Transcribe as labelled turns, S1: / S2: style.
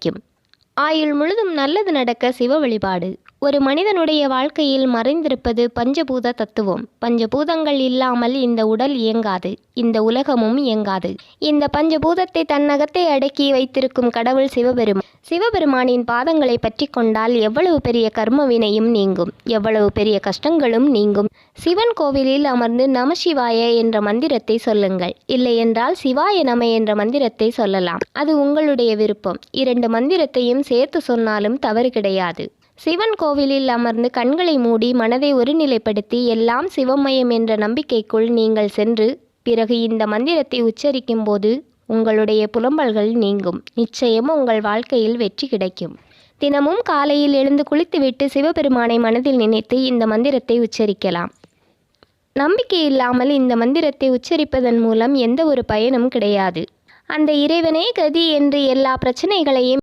S1: கிடைக்கும் ஆயுள் முழுதும் நல்லது நடக்க சிவ வழிபாடு. ஒரு மனிதனுடைய வாழ்க்கையில் மறைந்திருப்பது பஞ்சபூத தத்துவம். பஞ்சபூதங்கள் இல்லாமல் இந்த உடல் இயங்காது. இந்த உலகமும் இயங்காது. இந்த பஞ்சபூதத்தை தன்னகத்தை அடக்கி வைத்திருக்கும் கடவுள் சிவபெருமான். சிவபெருமானின் பாதங்களை பற்றி கொண்டால் எவ்வளவு பெரிய கர்மவினையும் நீங்கும் எவ்வளவு பெரிய கஷ்டங்களும் நீங்கும். சிவன் கோவிலில் அமர்ந்து நமசிவாய என்ற மந்திரத்தை சொல்லுங்கள். இல்லையென்றால் சிவாய நம என்ற மந்திரத்தை சொல்லலாம். அது உங்களுடைய விருப்பம். இரண்டு மந்திரத்தையும் சேர்த்து சொன்னாலும் தவறு கிடையாது. சிவன் கோவிலில் அமர்ந்து கண்களை மூடி மனதை ஒருநிலைப்படுத்தி எல்லாம் சிவமயம் என்ற நம்பிக்கைக்குள் நீங்கள் சென்று பிறகு இந்த மந்திரத்தை உச்சரிக்கும் போது உங்களுடைய புலம்பல்கள் நீங்கும். நிச்சயம் உங்கள் வாழ்க்கையில் வெற்றி கிடைக்கும். தினமும் காலையில் எழுந்து குளித்துவிட்டு சிவபெருமானை மனதில் நினைத்து இந்த மந்திரத்தை உச்சரிக்கலாம். நம்பிக்கை இல்லாமல் இந்த மந்திரத்தை உச்சரிப்பதன் மூலம் எந்த ஒரு பயனும் கிடையாது. அந்த இறைவனே கதி என்று எல்லா பிரச்சனைகளையும்